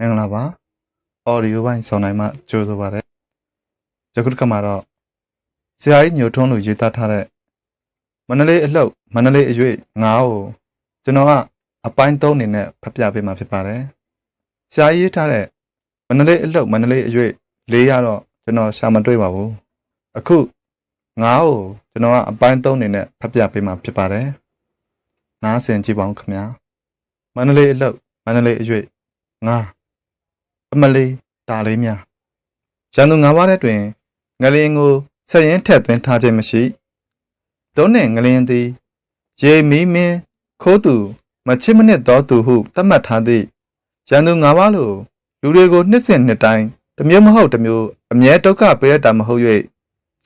မင်္ဂလာပါအော်ဒီယိုပိုင်းဆောင်နိုင်မှကြိုးဆိုပါရစေယခုတစ်ခါမှာတော့ဆရာကြီးညိုထွန်းလူရေးသားထားတဲ့မန္တလေးအလှုပ်မန္တလေးအရွေ့ငါးကိုကျွန်တော်ကအပိုင်း၃အနေနဲ့ဖတ်ပြပေးမှာဖြစ်ပါတယ်ဆရာကြီးရေးထားတဲ့မန္တလေးအလှုပ်မန္တလေးအရွေ့လေးရတော့ကျွန်တော်ရှာမတွေ့ပါဘူးအခုငါးကိုကျွန်တော်ကအပိုင်း၃အနေနဲ့ဖတ်ပြပေးမှာဖြစ်ပါတယ်နားဆင်ကြည့်ပါဦးခင်ဗျာမန္တလေးအလှုပ်မန္တလေးအရွေ့ငါး အမလေးဒါလေးများရန်သူ၅ပါးတဲ့တွင်ငလျင်ကိုဆက်ရင်ထက်သွင်းထားခြင်းမရှိသုံးနှင့်ငလျင်သည်ရေမီးမင်းခိုးသူမချစ်မနစ်သောသူဟုသတ်မှတ်ထားသည့်ရန်သူ၅ပါးလိုလူတွေကိုနှစ်စဉ်နှစ်တိုင်းတစ်မျိုးမဟုတ်တစ်မျိုးအမြဲဒုက္ခပေးရတာမဟုတ်၍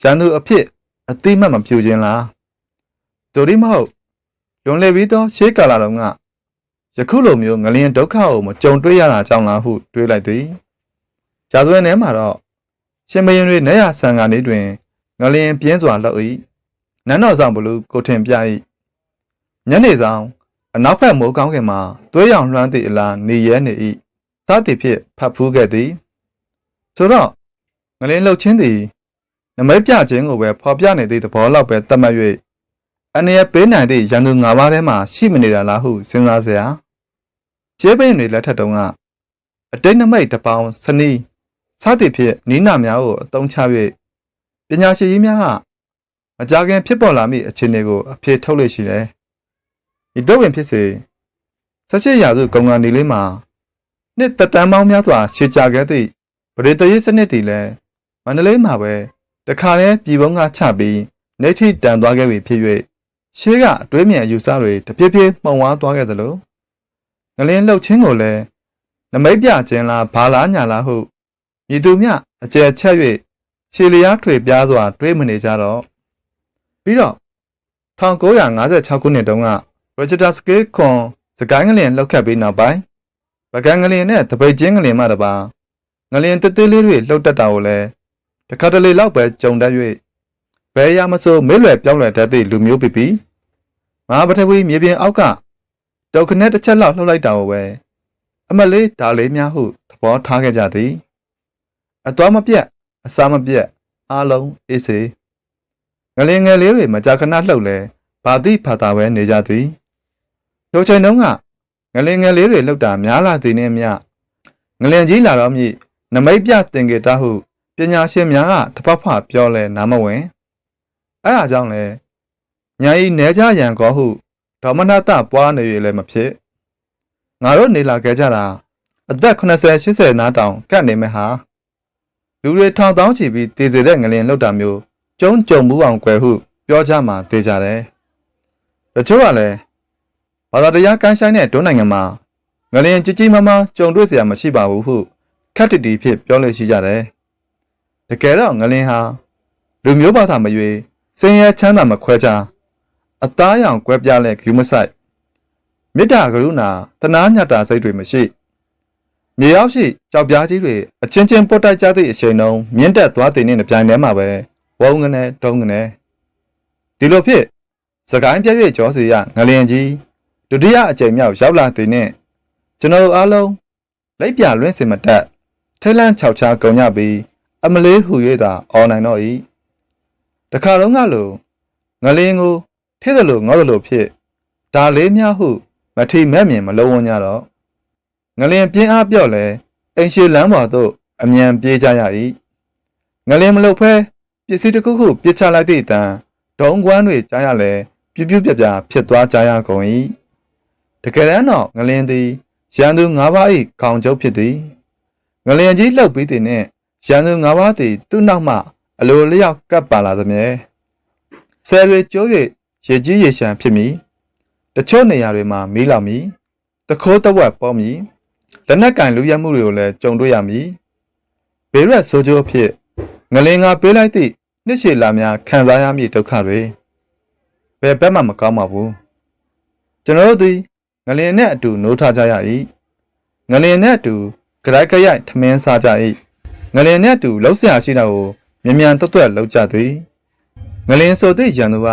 ရန်သူအဖြစ်အတိမတ်မပြူခြင်းလားဒိုရီမဟုတ်လွန်လေပြီးသောရှေးကာလတုန်းက ယခုလိုမျိုးငလျင်ဒုက္ခကိုမကြုံတွေ့ရတာကြောင့်လားဟုတွေးလိုက်သည်။ဂျာဇဝင်ထဲမှာတော့ရှင်မရင်တွေနေရဆန်ကနေတွင်ငလျင်ပြင်းစွာလှုပ်၏။နန်းတော်ဆောင်ဘလူကိုထင်ပြ၏။ညနေဆောင်အနောက်ဘက်မိုးကောင်းကင်မှာသွေးရောင်လွှမ်းသည့်အလားနေရဲနေ၏။သသည်ဖြင့်ဖတ်ဖူးခဲ့သည်။ဆိုတော့ငလျင်လှုပ်ခြင်းသည်နမိတ်ပြခြင်းကိုပဲဖော်ပြနေသည့်သဘောလောက်ပဲသတ်မှတ်၍အနေရပေးနိုင်သည့်ရန်သူ၅ပါးထဲမှာရှိမနေတာလားဟုစဉ်းစားစရာ။ ကျေးပင်တွေလက်ထက်တုန်းကအတိတ်နမိတ်တစ်ပေါင်းစနီးစသည်ဖြင့်နီးနာများကိုအသုံးချ၍ပညာရှိကြီးများကမကြာခင်ဖြစ်ပေါ်လာမည့်အခြေအနေကိုအဖြေထုတ်လို့ရှိတယ်။ဤတော့ပင်ဖြစ်စေဆက်ရှိရာစုကုံကနေလေးမှာနှစ်သက်တမ်းပေါင်းများစွာရှေ့ကြခဲ့သည့်ဗရေတရေးစနစ်တည်လဲမန္တလေးမှာပဲတခါလဲပြည်ပုံးကချပြီးနေထိတန်သွားခဲ့ပြီဖြစ်၍ရှေးကအတွေးမြင်အယူဆတွေတဖြည်းဖြည်းမှုံဝါးသွားခဲ့သလို ငလင်းလှုပ်ခြင်းကိုလည်းနမိတ်ပြခြင်းလားဘာလားညာလားဟုမြည်သူမြအကျယ်ချက်၍ရှေလျားထွေပြားစွာ တွေးမနေကြတော့ပြီးတော့1956ခုနှစ်တုန်းက Rochester Scale ခွန်စကိုင်းငလင်လှုပ်ခတ်ပြီးနောက်ပိုင်းပကံငလင်နဲ့တပိတ်ချင်းငလင်မှတပါငလင်တသေးလေးတွေလှုပ်တက်တာကိုလည်းတခါတလေလောက်ပဲကြုံတတ်၍ဘယ်ရမဆိုမေ့လွယ်ပြောင်းလွယ်တတ်သည့်လူမျိုးဖြစ်ပြီးမဟာပထဝီမြေပြင်အောက်က ဒုက္ခနဲ့တစ်ချက်လောက်လှုပ်လိုက်တာကိုပဲအမလေးဒါလေးများဟုသဘောထားခဲ့ကြသည်အသွားမပြတ်အစာမပြတ်အားလုံးအေးစေငလင်ငယ်လေးတွေမကြာခဏလှုပ်လဲဘာတိဖာတာပဲနေကြသည်ထိုချိန်တုန်းကငလင်ငယ်လေးတွေလှုပ်တာများလာသည်နှင့်မျှငလင်ကြီးလာတော့မြည်နမိတ်ပြတင်ကြတာဟုပညာရှင်များကတပတ်ဖပြောလဲနားမဝင်အဲ့ဒါကြောင့်လဲညာဤနဲကြရန်ကောဟု ဒေါမနတပွားနေရလည်းမဖြစ်ငါတို့နေလာခဲ့ကြတာအသက်80 80နားတောင်ကတ်နေမဲ့ဟာလူတွေထောင်တောင်းချီပြီးတည်စေတဲ့ငလင်လောက်တာမျိုးကျုံကြုံမှုအောင်ကွယ်ဟု ပြောကြမှာသိကြတယ်တချို့ကလည်းဘာသာတရားကမ်းဆိုင်တဲ့ဒုနိုင်ငံမှာငလင်ကြည်ကြီးမမကြုံတွေ့เสียမရှိပါဘူးဟုခက်တတီဖြစ်ပြောလို့ရှိကြတယ်တကယ်တော့ငလင်ဟာလူမျိုးဘာသာမရွေးစင်ရဲချမ်းသာမခွဲခြား အသားရောင်ကွဲပြားလဲဂယူမဆိုင်မေတ္တာကရုဏာတနာညတာစိတ်တွေမရှိမြေရောက်ရှိကြောက်ပြားကြီးတွေအချင်းချင်းပုတ်တိုက်ကြသည့်အချိန်တုန်းမြင့်တက်သွားတဲ့နေ့နဲ့ပြိုင်ထဲမှာပဲဝုံငနဲ့တုံးငနဲ့ဒီလိုဖြစ်စကိုင်းပြည့်ပြည့်ကြောစီရငလျင်ကြီးဒုတိယအကြိမ်မြောက်ရောက်လာတဲ့နေ့ကျွန်တော်တို့အားလုံးလက်ပြလွင့်စင်မတက်ထိတ်လန့်ခြောက်ခြားကုန်ကြပြီးအမလေးဟူ၍သာအော်နိုင်တော့၏တခါလုံးကလိုငလင်းကို ထဲသလိုငေါသလိုဖြစ်ဒါလေးများဟုမထိမဲ့မြင်မလုံးဝကြတော့ငလင်းပြင်းအားပြော့လဲအိမ်ရှိလမ်းပေါ်သို့အမြန်ပြေးကြရ၏ငလင်းမလုတ်ဖဲပစ္စည်းတစ်ခုခုပစ်ချလိုက်သည့်အတန်ဒုံကွမ်းတွေကြားရလဲပြူးပြူးပြပြဖြစ်သွားကြရကုန်၏တကယ်တမ်းတော့ငလင်းသည်ရန်သူ၅ပါး၏ခေါင်ကျုပ်ဖြစ်သည်ငလျင်ကြီးလှုပ်ပြီးတဲ့နှင့်ရန်သူ၅ပါးသည်သူ့နောက်မှအလိုလျောက်ကပ်ပါလာသမြဲဆယ်တွေကျိုး၍ ရေကြီးရေရှမ်းဖြစ်မည်တချို့နေရာတွေမှာမီးလောင်မည်တခိုးတဝက်ပေါမည်လက်နက်ကင်လူရက်မှုတွေကိုလည်းကြုံတွေ့ရမည်ဘေးရက်ဆိုးကျိုးအဖြစ်ငလင်ငါပေးလိုက်သည့်နှစ်ရှည်လာများခံစားရမည့်ဒုက္ခတွေဘယ်ဘက်မှမကောင်းပါဘူးကျွန်တော်တို့သည်ငလင်နဲ့အတူနိုးထကြရ၏ငလင်နဲ့အတူကြိုက်ကြိုက်ထမင်းစားကြ၏ငလင်နဲ့အတူလှုပ်ရှားရှိတာကိုမြန်မြန်တွတ်တွတ်လှုပ်ကြသည်ငလင်ဆိုသည့်ရန်သူက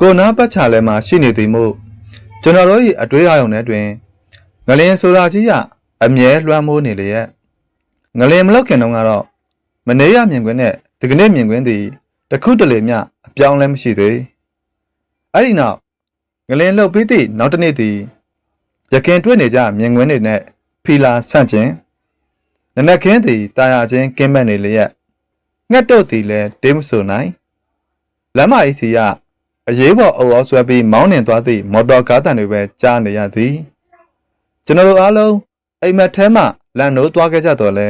ကိုနာပတ်ချလဲမှာရှိနေသည်မို့ကျွန်တော်တို့၏အတွေးအယုံထဲတွင်ငလင်ဆိုတာကြီးကအမြဲလွှမ်းမိုးနေလေရဲ့ငလင်မလောက်ခင်တုန်းကတော့မနေရမြင်ကွင်းနဲ့ဒီကနေ့မြင်ကွင်းသည်တစ်ခုတလေမျှအပြောင်းလဲမရှိသေးအဲ့ဒီနောက်ငလင်လှုပ်ပြီးသည့်နောက်တစ်နေ့သည်ရခင်တွေ့နေကြမြင်ကွင်းတွေနဲ့ဖီလာဆန့်ကျင်နနက်ခင်းသည်တာယာချင်းကင်းမဲ့နေလျက်ငှက်တော့သည်လည်းတေးမဆိုနိုင်လမ်းမကြီးစီက အရေးပေါ်အုပ်အောဆွဲပြီးမောင်းနှင်သွားသည့်မော်တော်ကားတန်တွေပဲကြားနေရသည်ကျွန်တော်တို့အားလုံးအိမ်မက်ထဲမှလန်နိုးသွားခဲ့ကြတော့လဲ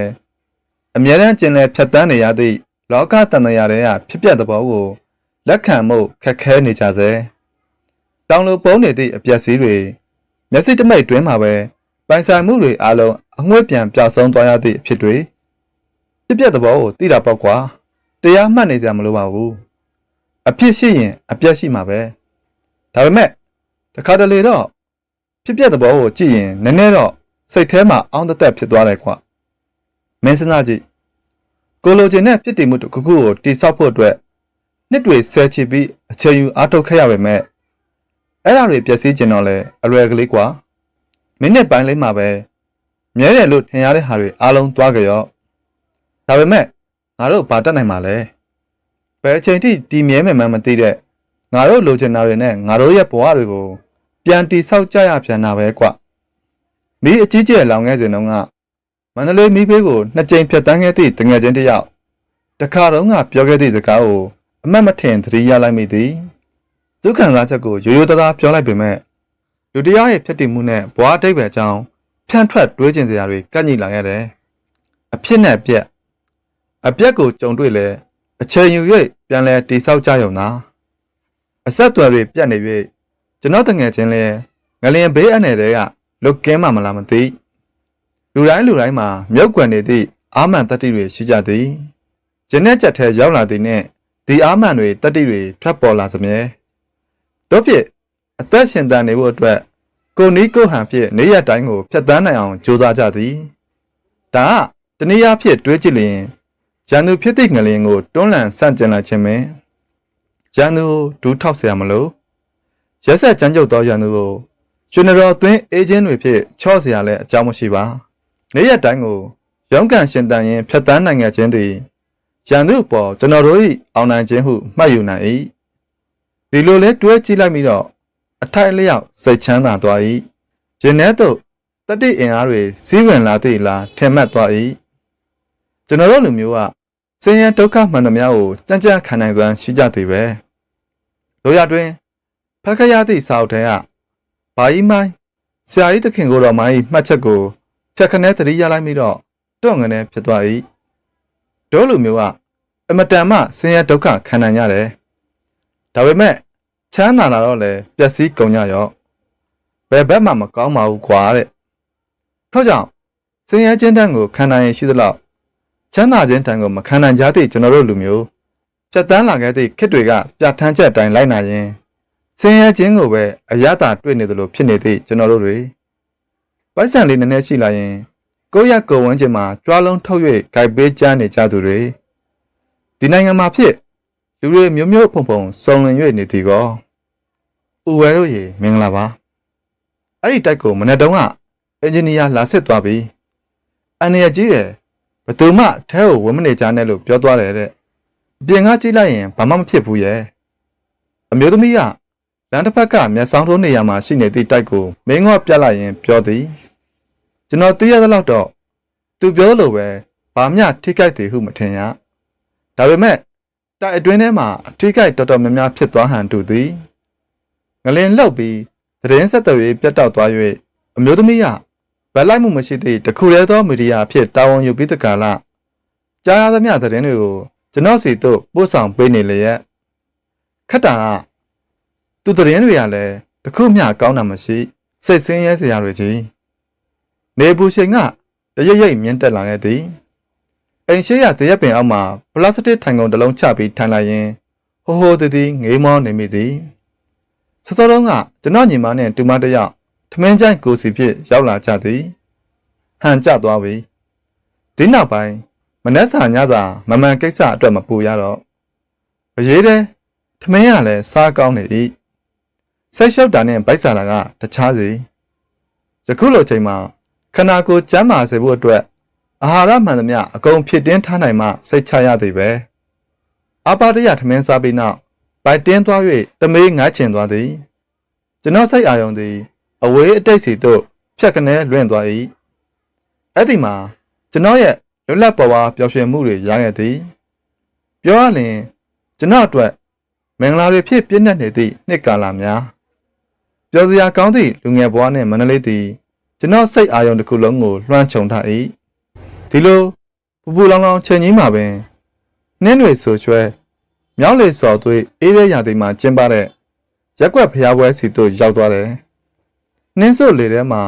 အမြဲတမ်းကျင်လည်ဖြတ်တန်းနေရသည့်လောကတန်တရာတွေကဖြစ်ပျက်သဘောကိုလက်ခံမှုခက်ခဲနေကြစေတောင်လိုပုံနေသည့်အပျက်စီးတွေမျက်စိတမိတ်တွင်းမှာပဲပိုင်ဆိုင်မှုတွေအားလုံးအငွေ့ပြန်ပျောက်ဆုံးသွားရသည့်အဖြစ်တွေဖြစ်ပျက်သဘောကိုသိတာပေါ့ကွာတရားမှတ်နေကြမလို့ပါဘူး အဖြစ်ရှိရင်အပျက်ရှိမှာပဲဒါပေမဲ့တခါတလေတော့ဖြစ်ပျက်သဘောကိုကြည့်ရင်နည်းနည်းတော့စိတ်ထဲမှာအောင်းတသက်ဖြစ်သွားတယ်ကွာမင်းစဉ်းစားကြည့်ကိုလိုချင်တဲ့ဖြစ်တည်မှုတစ်ခုခုကိုတိဆောက်ဖို့အတွက်နှစ်တွေဆဲချပြီးအချိန်ယူအားထုတ်ခဲ့ရပါမယ်အဲ့ဒါတွေပျက်စီးကျင်တော့လဲအလွယ်ကလေးကွာမိနစ်ပိုင်းလေးမှာပဲမြဲတယ်လို့ထင်ရတဲ့ဟာတွေအားလုံးသွားကြရောဒါပေမဲ့ငါတို့ဘာတတ်နိုင်မှာလဲ ဘယ်အချိန်ထိတည်မြဲမယ်မှမသိတဲ့ငါတို့လိုချင်တာတွေနဲ့ငါတို့ရဲ့ဘဝတွေကိုပြန်တိဆောက်ကြရပြန်တာပဲကွမီးအကြီးကျယ်လောင်ခဲ့စဉ်တုန်းကမန္တလေးမီးဘေးကိုနှစ်ကြိမ်ဖြတ်တန်းခဲ့သည့်တငယ်ချင်းတစ်ယောက်တခါတုန်းကပြောခဲ့သည့်စကားကိုအမတ်မထင်သတိရလိုက်မိသည်ဒုက္ခံစားချက်ကိုရိုးရိုးသားသားပြောလိုက်ပေမဲ့လူတရားရဲ့ဖြစ်တည်မှုနဲ့ဘဝအတိတ်ပဲအကြောင်းဖြန့်ထွက်တွေးကျင်စရာတွေကန့်ညိလာခဲ့တယ်အဖြစ်နဲ့အပြက်အပြက်ကိုကြုံတွေ့လဲ အချိန်ယူ၍ပြန်လဲတိဆောက်ကြရုံသာအဆက်အသွယ်တွေပြတ်နေ၍ကျွန်တော်တငယ်ချင်းလဲငလျင်ဘေးအနယ်တွေကလွတ်ကင်းမှမလားမသိလူတိုင်းလူတိုင်းမှာမြုပ်ကွယ်နေသည့်အာမန်တတ္တိတွေရှိကြသည်ဂျင်းနဲ့ကြက်ထဲရောက်လာသည်နှင့်ဒီအာမန်တွေတတ္တိတွေထွက်ပေါ်လာစမြဲတို့ဖြစ်အသက်ရှင်တန်နေဖို့အတွက်ကိုနီးကိုဟန်ဖြစ်နေရတိုင်းကိုဖျက်ဆီးနိုင်အောင်ကြိုးစားကြသည်ဒါကတနည်းအားဖြင့်တွေးကြည့်လျင် ရန်သူဖြစ်သည့်ငလျင်ကိုတွန်းလှန်ဆန့်ကျင်လာခြင်းပင်ရန်သူဒူးထောက်เสียမလို့ရက်ဆက်ကြမ်းကြုတ်သောရန်သူကိုကျွန်တော်သွင်းအေဂျင့်တွေဖြစ်ချော့เสียလဲအကြောင်းမရှိပါနေ့ရက်တိုင်းကိုရုံးကန်ရှင်တန်ရင်ဖျက်ဆီးနိုင်ခဲ့ခြင်းသည်ရန်သူပေါ်ကျွန်တော်တို့၏အောင်နိုင်ခြင်းဟုမှတ်ယူနိုင်၏ဒီလိုလဲတွဲကြည့်လိုက်ပြီးတော့အထိုက်လျောက်စိတ်ချမ်းသာသွား၏ရင်ထဲသို့တတိအင်အားတွေစီးဝင်လာသည့်လားထင်မှတ်သွား၏ကျွန်တော်တို့လူမျိုးက ဆင်းရဲဒုက္ခမှန်သမျှကိုကြံ့ကြံ့ခံနိုင်စွမ်းရှိကြသည်ပဲတို့ရတွင်ဖက်ခရသည့်စာအုပ်ထဲကဘာကြီးမိုင်းဆရာကြီးသခင်ကိုတော်မိုင်းမှတ်ချက်ကိုဖြတ်ခနဲသတိရလိုက်ပြီးတော့တော့ငနဲ့ဖြစ်သွား၏တို့လူမျိုးကအမတန်မှဆင်းရဲဒုက္ခခံနိုင်ရတယ်ဒါပေမဲ့ချမ်းသာလာတော့လေပျက်စီးကုန်ကြရောဘယ်ဘက်မှမကောင်းပါဘူးကွာတဲ့ထို့ကြောင့်ဆင်းရဲခြင်းတန်းကိုခံနိုင်ရင်ရှိသလောက် ချမ်းသာခြင်းတန်းကိုမခံနိုင်ကြသည့်ကျွန်တော်တို့လူမျိုးဖြတ်တန်းလာခဲ့သည့်ခစ်တွေကပြဋ္ဌာန်းချက်အတိုင်းလိုက်နာရင်ဆင်းရဲခြင်းကိုပဲအရသာတွေ့နေသလိုဖြစ်နေသည့်ကျွန်တော်တို့တွေပိုက်ဆံလေးနည်းနည်းရှိလာရင်ကိုယ့်ရကိုယ်ဝန်းကျင်မှာကြွားလုံးထုတ်၍ဂိုက်ပေးကြနေကြသူတွေဒီနိုင်ငံမှာဖြစ်လူတွေမျိုးမျိုးဖုံဖုံစုံလင်၍နေသည်ကောဦးဝဲတို့ရေမင်္ဂလာပါအဲ့ဒီတိုက်ကိုမနေ့တုန်းကအင်ဂျင်နီယာလာစစ်သွားပြီးအန်ရကြီးတယ်ဘ သူမှအဲကိုဝင်မနေကြနဲ့လို့ပြောသွားတယ်တဲ့အပြင်ကကြည့်လိုက်ရင်ဘာမှမဖြစ်ဘူးရဲ့အမျိုးသမီးကလမ်းတစ်ဖက်ကမျက်စောင်းထိုးနေရမှာရှိနေသည့်တိုက်ကိုမင်းငေါ့ပြလိုက်ရင်ပြောသည်ကျွန်တော်သိရသလောက်တော့သူပြောလို့ပဲဘာမျှထိခိုက်သေးဟုမထင်ရဒါပေမဲ့တိုက်အတွင်းထဲမှာအထိခိုက်တော်တော်များများဖြစ်သွားဟန်တူသည်ငလင်လှုပ်ပြီးသတင်းဆက်သွယ်ရေးပြတ်တောက်သွား၍အမျိုးသမီးက ဗက်လိုက်မှုမရှိသည့်တခုတည်းသောမီဒီယာအဖြစ်တာဝန်ယူပြီးတကလာကြားရသမျှသတင်းတွေကိုကျွန်တော်စီတို့ပို့ဆောင်ပေးနေလျက်ခက်တာကသူသတင်းတွေကလည်းတခုမျှကောင်းတာမရှိစိတ်ဆင်းရဲစရာတွေကြီးနေပူချိန်ကတရရိပ်မြင့်တက်လာခဲ့သည်အိမ်ရှိရတရက်ပင်အောက်မှာပလတ်စတစ်ထိုင်ကုန်တစ်လုံးချပြီးထိုင်လိုက်ရင်ဟိုဟိုတည်တည်ငေးမောနေမိသည်စောစောတုန်းကကျွန်တော်ညီမနဲ့တူမတယောက် ထမင်းချိုင်းကိုစီဖြစ်ရောက်လာကြသည်ဟန်ကျသွားပြီဒီနောက်ပိုင်းမနှက်စာညစာမမှန်ကိစ္စအတွက်မပူရတော့အရေးတဲ့ထမင်းကလည်းစားကောင်းနေ၏ဆက်လျှောက်တာနဲ့ဗိုက်စာလာကတခြားစီယခုလိုချိန်မှာခန္ဓာကိုယ်ကျန်းမာစေဖို့အတွက်အာဟာရမှန်သမျှအကုန်ဖြစ်တင်းထားနိုင်မှစိတ်ချရသည်ပဲအပါတရထမင်းစားပြီးနောက်ဗိုက်တင်းသွား၍တမေးငါးချင်သွားသည်ကျွန်တော်စိတ်အာရုံသည် အဝေးအတိတ်စီသို့ဖြတ်ကနေလွင့်သွား၏အဲ့ဒီမှာကျွန်တော်ရဲ့လွတ်လပ်ပေါ်ဝါပျော်ရွှင်မှုတွေရခဲ့သည်ပြောရရင်ကျွန်တော်အတွက်မင်္ဂလာတွေဖြစ်ပြည့်နှက်နေသည့်နှစ်ကာလများပျော်စရာကောင်းသည့်လူငယ်ဘဝနှင့်မန္တလေးသည်ကျွန်တော်စိတ်အာရုံတစ်ခုလုံးကိုလွှမ်းခြုံထား၏ဒီလိုပူပူလောင်လောင်ချိန်ကြီးမှာပင်နှင်းတွေဆိုချွဲမြောင်းလေစော်သွေးအေးရဲရာသီမှာကျင်းပတဲ့ရက်ွက်ဖျားပွဲစီသို့ရောက်သွားတယ် နှင်းစို့လေထဲမှာ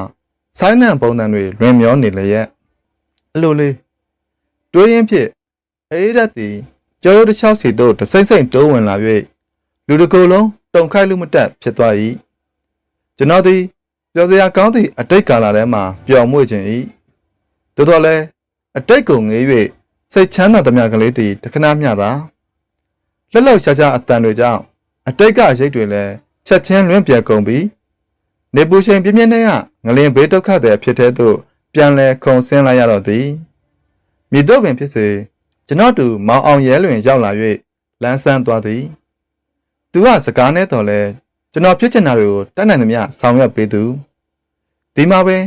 ဆိုင်းနံပုံစံတွေလွင်မျောနေလျက်အလိုလေးတွေးရင်းဖြင့်အေးရက်သည်ကျော်ရိုးတစ်ချောက်စီသို့တစိမ့်စိမ့်တိုးဝင်လာ၍လူတစ်ကိုယ်လုံးတုန်ခိုက်လူမတက်ဖြစ်သွား၏ကျွန်တော်သည်ပျော်စရာကောင်းသည့်အတိတ်ကာလထဲမှာပျော်မွေ့ခြင်း၏သို့တော်လည်းအတိတ်ကိုငေး၍စိတ်ချမ်းသာသမျှကလေးသည်တခဏမျှသာလက်လောက်ရှားရှားအတန်တွေကြောင့်အတိတ်ကရိတ်တွေလည်းချက်ချင်းလွင့်ပြဲကုန်ပြီး နေပူချိန်ပြင်းပြင်းနဲ့ကငလင်ဘေးဒုက္ခတွေဖြစ်တဲ့သို့ပြန်လဲခုံဆင်းလိုက်ရတော့သည်မြေတော့ပင်ဖြစ်စေကျွန်တော်တူမောင်အောင်ရဲလွင်ရောက်လာ၍လမ်းဆန်းသွားသည်သူကစကားနဲ့တော်လဲကျွန်တော်ဖြစ်ချင်တာတွေကိုတတ်နိုင်သမျှဆောင်ရွက်ပေးသူဒီမှာပင်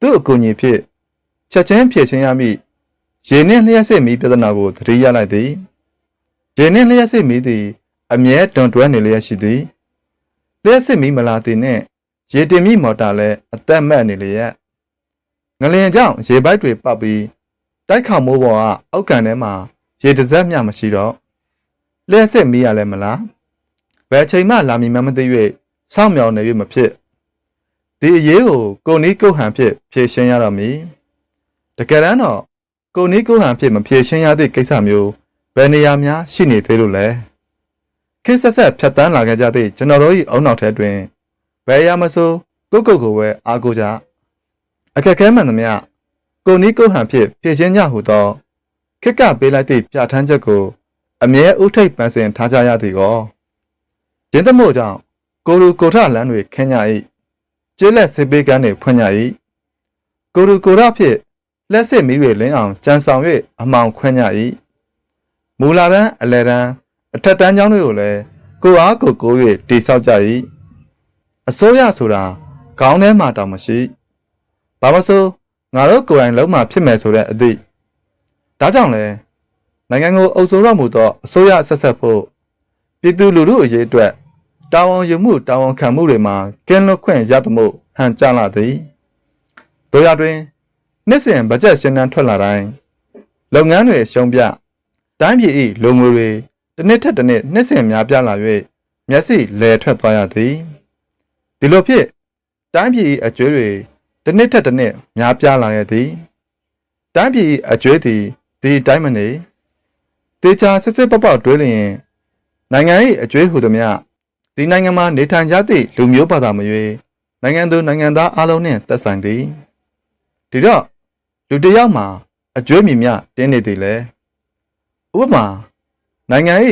သူ့အကူအညီဖြစ်ချက်ချင်းဖြည့်ချင်းရမည့်ရေနှင့်လျှက်စစ်မီးပြဿနာကိုသတိရလိုက်သည်ရေနှင့်လျှက်စစ်မီးသည် အမြဲတွန်တွဲနေလျက်ရှိသည်လျှက်စစ်မီးမလာသည်နှင့် ရေတင်မိမော်တာလည်းအသက်မဲ့နေလျက်ငလင်ကြောင့်ရေပိုက်တွေပတ်ပြီးတိုက်ခေါမိုးပေါ်ကအောက်ကန်ထဲမှာရေတစ်စက်မျှမရှိတော့လျှက်စစ်မီးရလည်းမလားဘယ်ချိန်မှလာမည်မှမသိ၍စောင့်မျှော်နေ၍မဖြစ်ဒီအရေးကိုကိုနီးကိုဟန်ဖြစ်ဖြေရှင်းရတော့မည်တကယ်တမ်းတော့ကိုနီးကိုဟန်ဖြစ်မဖြေရှင်းရသည့်ကိစ္စမျိုးဘယ်နေရာများရှိနေသေးလို့လဲခေတ်ဆက်ဆက်ဖြတ်တန်းလာခဲ့ကြသည့်ကျွန်တော်တို့၏အုံနောက်ထဲတွင် ဘယ်ရမဆိုကိုကိုကိုပဲအားကိုကြအခက်ခဲမှန်သမျှကိုနီးကိုဟန်ဖြစ်ဖြည့်ရှင်းကြဟုသောခက်ကပေးလိုက်သည့်ပြဋ္ဌာန်းချက်ကိုအမြဲဥထိပ်ပန်းစင်ထားကြရသည်ကောရင်းသမို့ကြောင့်ကိုလူကိုထလန်းတွေခင်းကြ၏ကျေးလက်စစ်ပေးကန်းတွေဖွင့်ကြ၏ကိုလူကိုရဖြစ်လက်စစ်မီးတွေလင်းအောင်ကြံဆောင်၍အမောင်ခွင့်ကြ၏မူလာတန်းအလဲတန်းအထက်တန်းကျောင်းတွေကိုလည်းကိုအားကိုကို၍တိဆောက်ကြ၏ အစိုးရဆိုတာခေါင်းထဲမှာတောင်မရှိဘာမဆိုငါတို့ကိုယ်တိုင်လုံးမှာဖြစ်မယ်ဆိုတဲ့အသည့်ဒါကြောင့်လဲနိုင်ငံကိုအုပ်စိုးရမှုသောအစိုးရဆက်ဆက်ဖို့ပြည်သူလူထုအရေးအတွက်တာဝန်ယူမှုတာဝန်ခံမှုတွေမှာကင်းလွတ်ခွင့်ရသမှုဟန်ကြလာသည်တို့ရတွင်နှစ်စဉ်ဘတ်ဂျက်ရှင်းတန်းထွက်လာတိုင်းလုပ်ငန်းတွေရှုံးပြတိုင်းပြည်၏လူငွေတွေတစ်နှစ်ထက်တစ်နှစ်နှစ်စဉ်များပြားလာ၍မျက်စိလဲထွက်သွားရသည် ဒီလိုဖြစ်တိုင်းပြည်၏အကျွေးတွေတစ်နှစ်ထက်တစ်နှစ်များပြားလာရသည်တိုင်းပြည်၏အကျွေးသည်ဒီတိုင်းမနေတေချာစစ်စစ်ပပတွေးလျင်နိုင်ငံ၏အကျွေးဟူသည်မြဒီနိုင်ငံမှာနေထိုင်ကြသည့်လူမျိုးဘာသာမရွေးနိုင်ငံသူနိုင်ငံသားအလုံးနှင့်သက်ဆိုင်သည်ဒီတော့လူတစ်ယောက်မှာအကျွေးမြမြတင်းနေသည်လေဥပမာနိုင်ငံ၏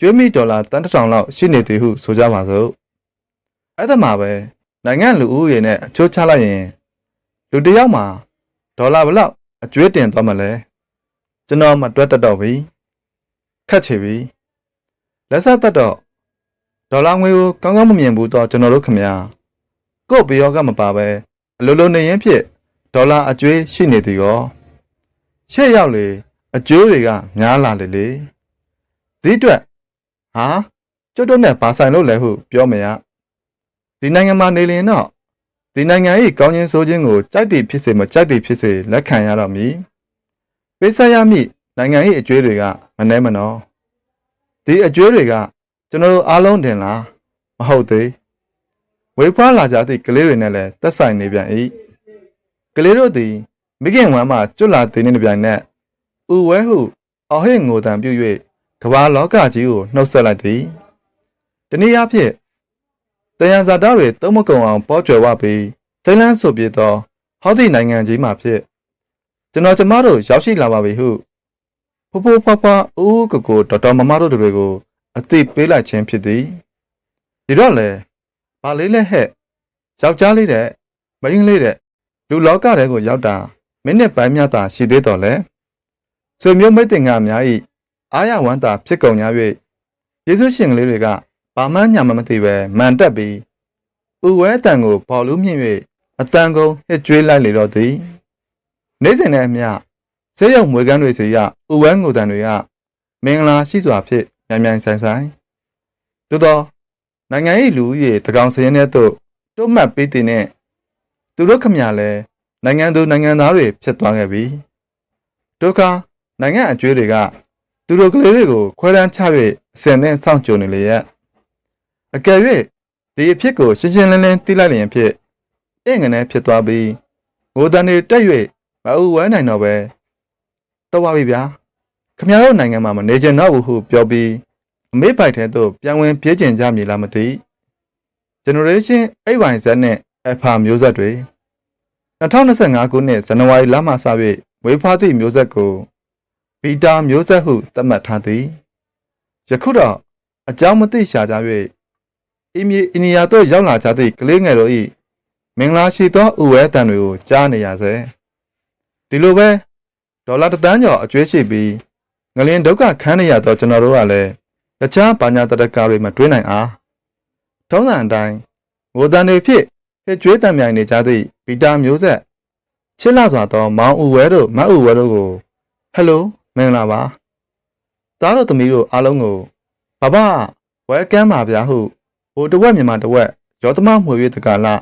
ကျွေးမိဒေါ်လာတန်တထောင်လောက်ရှိနေသည်ဟုဆိုကြပါစို့ အဲ့ဒါမှာပဲနိုင်ငံလူဦးရေနဲ့အချိုးချလိုက်ရင်လူတစ်ယောက်မှာဒေါ်လာဘလောက်အကျွေးတင်သွားမလဲကျွန်တော်မတွက်တတ်တော့ပြီခက်ချေပြီလက်ဆက်တတ်တော့ဒေါ်လာငွေကိုကောင်းကောင်းမမြင်ဘူးတော့ကျွန်တော်တို့ခမညာကို့ဘယောကမပါပဲအလိုလိုနေရင်ဖြစ်ဒေါ်လာအကျွေးရှိနေသည်ကောရှေ့ရောက်လေအကျိုးတွေကများလာလေလေဒီအတွက်ဟာကျွတ်တော့နဲ့ဘာဆိုင်လို့လဲဟုပြောမရ ဒီနိုင်ငံမှာနေလင်တော့ဒီနိုင်ငံ၏ကောင်းခြင်းဆိုးခြင်းကိုကြိုက်သည်ဖြစ်စေမကြိုက်သည်ဖြစ်စေလက်ခံရတော့မည်ပေးဆက်ရမည့်နိုင်ငံ၏အကျွေးတွေကမနှဲမနော်ဒီအကျွေးတွေကကျွန်တော်တို့အားလုံးတင်လားမဟုတ်သေးဝေဖွားလာကြသည့်ကလေးတွေနဲ့လည်းသက်ဆိုင်နေပြန်၏ကလေးတို့သည်မိခင်ဝမ်းမှကျွတ်လာတဲ့နေ့တစ်ပြိုင်နက်ဥဝဲဟုအော်ဟစ်ငိုတံပြု၍ကဘာလောကကြီးကိုနှုတ်ဆက်လိုက်သည်တနည်းအားဖြင့် တယံဇာတတွေသုံးမကုံအောင်ပေါ်ကျွယ်ဝပြီးသိလန်းဆိုပြသောဟောသည့်နိုင်ငံကြီးမှာဖြစ်ကျွန်တော်ကျမတို့ရောက်ရှိလာပါပြီဟုဖိုးဖိုးဖွားဖွားဦးကိုကိုတော်တော်မမတို့တွေကိုအသိပေးလိုက်ခြင်းဖြစ်သည်ဒီတော့လေဗာလေးလက်ဟဲ့ယောက်ျားလေးတဲ့မိန်းလေးတဲ့လူလောကထဲကိုရောက်တာမိနစ်ပိုင်းမြတ်သာရှိသေးတော်လဲဆွေမျိုးမိတ်တင်ကအများဤအားရဝမ်းသာဖြစ်ကုန်ကြ၍ယေရှုရှင်ကလေးတွေက ဘာမှညာမမသိပဲမန်တက်ပြီးဥဝဲအတန်ကိုပေါ်လူးမြင့်၍အတန်ကုန်ဟစ်ကြွေးလိုက်လေတော့သည်နေ့စဉ်နဲ့အမျှဆေးရုံမွေကန်းတွေစီရဥဝဲငိုတန်တွေကမင်္ဂလာရှိစွာဖြင့်မြန်မြန်ဆိုင်ဆိုင်သို့သောနိုင်ငံ၏လူဦးရေတကောင်စရင်တဲ့သို့တွတ်မှတ်ပေးတင်တဲ့သူတို့ခမရလဲနိုင်ငံသူနိုင်ငံသားတွေဖြစ်သွားခဲ့ပြီဒုက္ခနိုင်ငံအကျွေးတွေကသူတို့ကလေးတွေကိုခွဲတန်းချ၍အစင်နဲ့စောင့်ကြုံနေလေရဲ့ အကယ်၍ဒီအဖြစ်ကိုရှင်းရှင်းလင်းလင်းသိလိုက်လျင်ဖြစ်အင်ငနဲ့ဖြစ်သွားပြီးငိုတန်တွေတက်၍မအူဝဲနိုင်တော့ပဲတော့ပါပြီဗျာခမရတို့နိုင်ငံမှာမနေချင်တော့ဘူးဟုပြောပြီးအမေးပိုက်ထဲသို့ပြန်ဝင်ပြေးကျင်ကြမည်လားမသိ generation 8YZ နဲ့ Alpha မျိုးဆက်တွေ2025ခုနှစ်ဇန်နဝါရီလမှစ၍ဝေဖားသည့်မျိုးဆက်ကိုဘီတာမျိုးဆက်ဟုသတ်မှတ်ထားသည်ယခုတော့အကြောင်းမသိရှာကြ၍ အီမီအီနီယာသို့ရောက်လာကြသည့်ကလေးငယ်တို့၏မင်္ဂလာရှိသောဥဝဲတန်တွေကိုကြားနေရစေဒီလိုပဲဒေါ်လာတစ်သန်းကျော်အကျွေးရှိပြီးငလင်ဒုက္ခခန်းနေရသောကျွန်တော်တို့ကလည်းတခြားဘာညာတရကာတွေမတွေးနိုင်အားထုံးစံအတိုင်းငိုတန်တွေဖြစ်ဟစ်ကြွေးတံမြိုင်နေကြသည့်ဗီတာမျိုးဆက်ချစ်လာစွာသောမောင်ဥဝဲတို့မတ်ဥဝဲတို့ကိုဟယ်လိုမင်္ဂလာပါသားတို့သမီးတို့အားလုံးကိုဘဘဝဲကမ်းပါဗျာဟု ဟိုတဝက်မြန်မာတဝက်ရောသမမွေ၍တကလာ